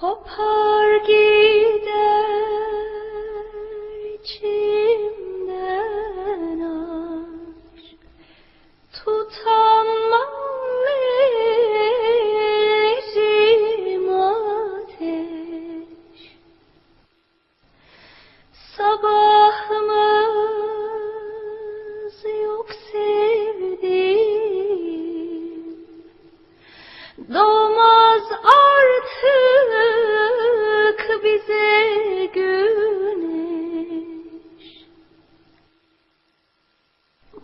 Kopar gider içimden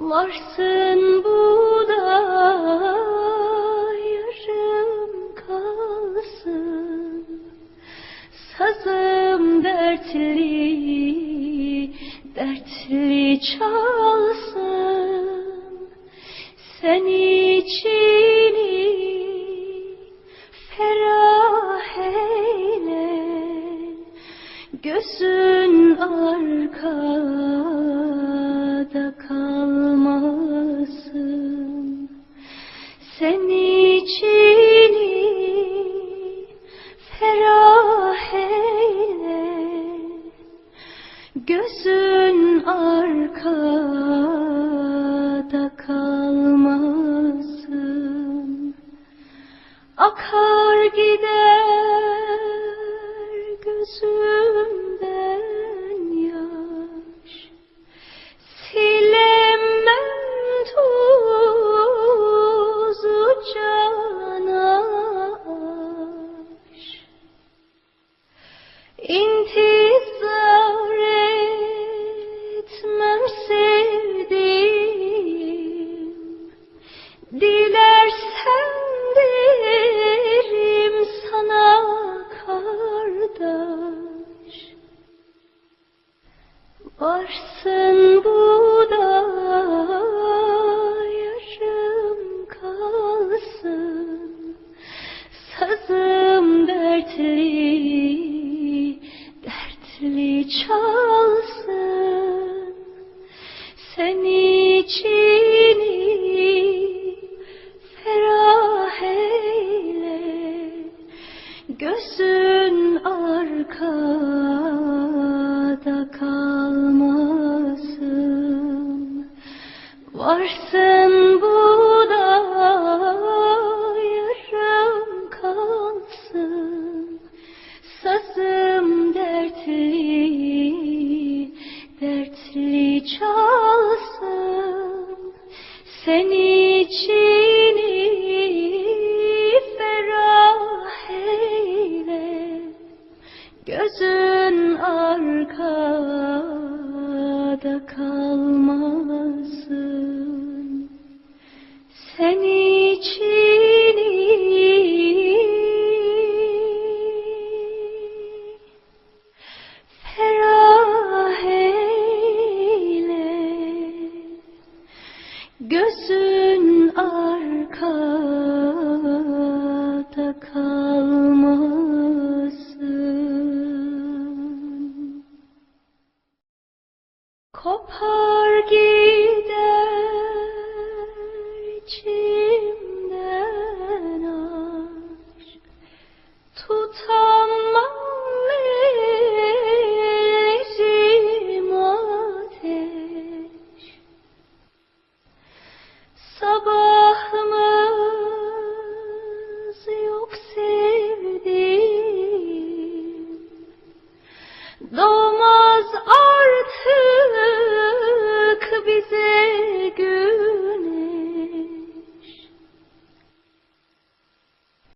Varsın bu da yarım kalsın. Sazım dertli, dertli çalsın. Sen içini ferah eyle Gözün arkada Sen içini ferah eyle. Gözün arkada kalmasın. Akar Varsın bu da yarım kalsın. Sazım dertli, dertli çalsın. Sen içini ferah eyle Gözün arkada Varsın bu da yarım kalsın. Sazım dertli, dertli çalsın. Sen içini ferah eyle. Gözün arkada kalmasın Sen içini ferah eyle. Gözün arkada kalmasın. Kopar gider